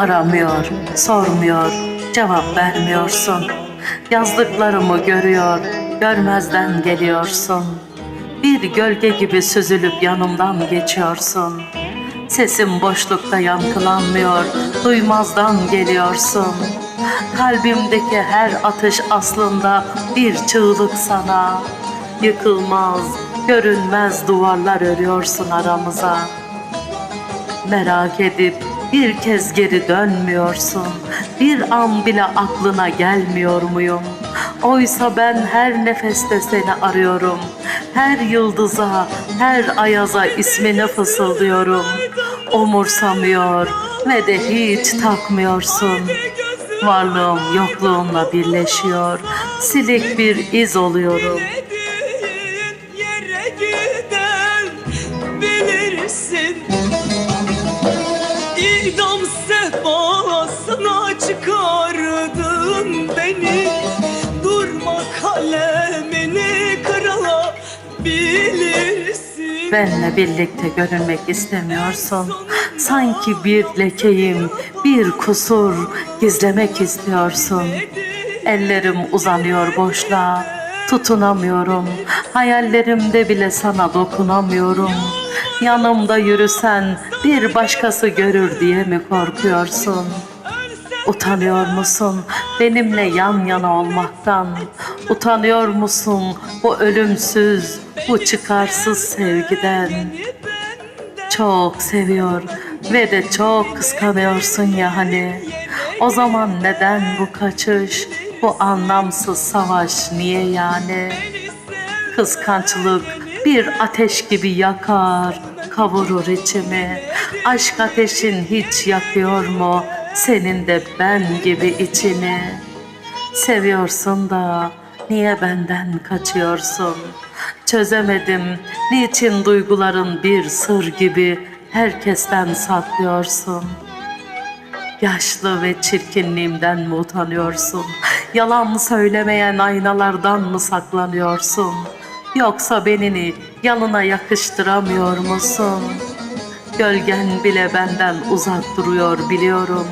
Aramıyor, sormuyor, cevap vermiyorsun. Yazdıklarımı görüyor, görmezden geliyorsun. Bir gölge gibi süzülüp yanımdan geçiyorsun. Sesim boşlukta yankılanmıyor, duymazdan geliyorsun. Kalbimdeki her atış aslında bir çığlık sana. Yıkılmaz, görünmez duvarlar örüyorsun aramıza. Merak edip bir kez geri dönmüyorsun. Bir an bile aklına gelmiyor muyum? Oysa ben her nefeste seni arıyorum. Her yıldıza, her ayaza ismini fısıldıyorum. Umursamıyor ve de hiç takmıyorsun. Varlığım yokluğunla birleşiyor. Silik bir iz oluyorum. Çıkardın beni Durma kalemini kırılabilirsin Benle birlikte görünmek istemiyorsun. Sanki bir lekeyim, bir kusur gizlemek istiyorsun. Ellerim uzanıyor boşluğa, tutunamıyorum. Hayallerimde bile sana dokunamıyorum. Yanımda yürüsen bir başkası görür diye mi korkuyorsun? Utanıyor musun benimle yan yana olmaktan? Utanıyor musun bu ölümsüz, bu çıkarsız sevgiden? Çok seviyor ve de çok kıskanıyorsun ya hani. O zaman neden bu kaçış, bu anlamsız savaş niye yani? Kıskançlık bir ateş gibi yakar, kavurur içimi. Aşk ateşin hiç yakıyor mu senin de ben gibi içini? Seviyorsun da niye benden kaçıyorsun? Çözemedim niçin duyguların bir sır gibi herkesten saklıyorsun? Yaşlı ve çirkinliğimden mi utanıyorsun? Yalan söylemeyen aynalardan mı saklanıyorsun? Yoksa benini yanına yakıştıramıyor musun? Gölgen bile benden uzak duruyor biliyorum.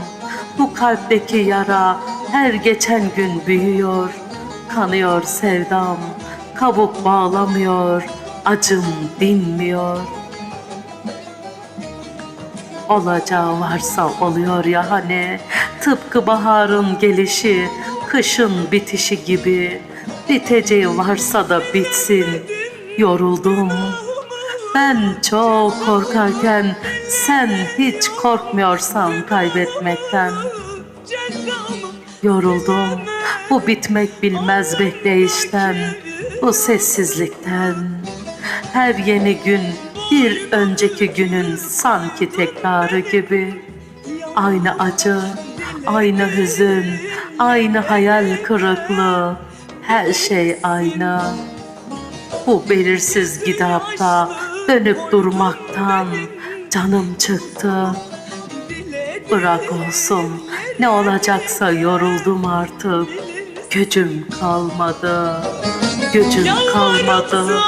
Bu kalpteki yara her geçen gün büyüyor. Kanıyor sevdam, kabuk bağlamıyor, acım dinmiyor. Olacağı varsa oluyor ya hani Tıpkı baharın gelişi Kışın bitişi gibi Biteceği varsa da bitsin Yoruldum Ben çok korkarken Sen hiç korkmuyorsan kaybetmekten. Yoruldum bu bitmek bilmez bekleyişten Bu sessizlikten. Her yeni gün bir önceki günün sanki tekrarı gibi. Aynı acı, aynı hüzün, aynı hayal kırıklığı Her şey aynı. Bu belirsiz gidapta dönüp durmaktan canım çıktı. Bırak olsun ne olacaksa yoruldum artık. Gücüm kalmadı, gücüm kalmadı